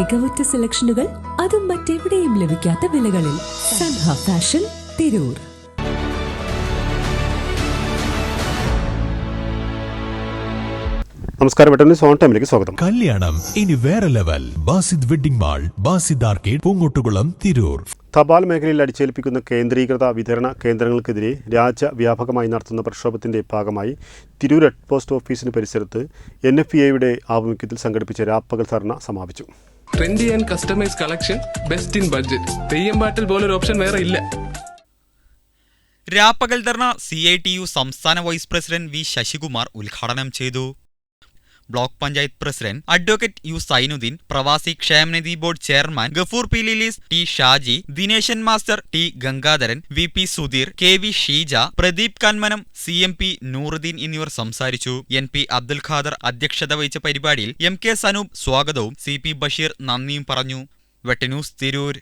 മികവുറ്റ സെലക്ഷനുകൾ അതും മറ്റെവിടെയും ലഭിക്കാത്ത വിലകളിൽ സൻഹ ഫാഷൻ തിരൂർ. നമസ്കാരം സോൺ ടൈമിലേക്ക് സ്വാഗതം. കല്യാണം ഇനി വേറെ level. Basid wedding mall Basid arcade Poonkottukulam Tirur. തപാൽ മേഖലയിൽ അടിച്ചേൽപ്പിക്കുന്ന കേന്ദ്രീകൃത വിതരണ കേന്ദ്രങ്ങൾക്കെതിരെ രാജ്യവ്യാപകമായി നടത്തുന്ന പ്രക്ഷോഭത്തിന്റെ ഭാഗമായി തിരൂർ ഹെഡ് പോസ്റ്റ് ഓഫീസിന് പരിസരത്ത് എൻ എഫ് ഐയുടെ ആഭിമുഖ്യത്തിൽ സംഘടിപ്പിച്ച രാപ്പകൽ ധർണ സമാപിച്ചു. Trendy and customise collection best in budget Theyyam പാട്ടിൽ ഒരു ഓപ്ഷൻ വേറെ ഇല്ല. രാപ്പകൽ ധർണ സി ഐ ടി യു സംസ്ഥാന വൈസ് പ്രസിഡന്റ് വി ശശികുമാർ ഉദ്ഘാടനം ചെയ്തു. Block panchayat president advocate U Sainuddin പ്രവാസി ക്ഷേമനിധി board chairman Gafoor P Lilees T Shaji Dineshan master T Gangadharan V P Sudheer K V Sheeja Pradeep Kanmanam C M P Nooruddin എന്നിവർ സംസാരിച്ചു. N P Abdul Khader അധ്യക്ഷത വഹിച്ച പരിപാടിയിൽ M K Sanoop സ്വാഗതവും C P Basheer നന്ദിയും പറഞ്ഞു. വെട്ടന്യൂസ് തിരൂർ.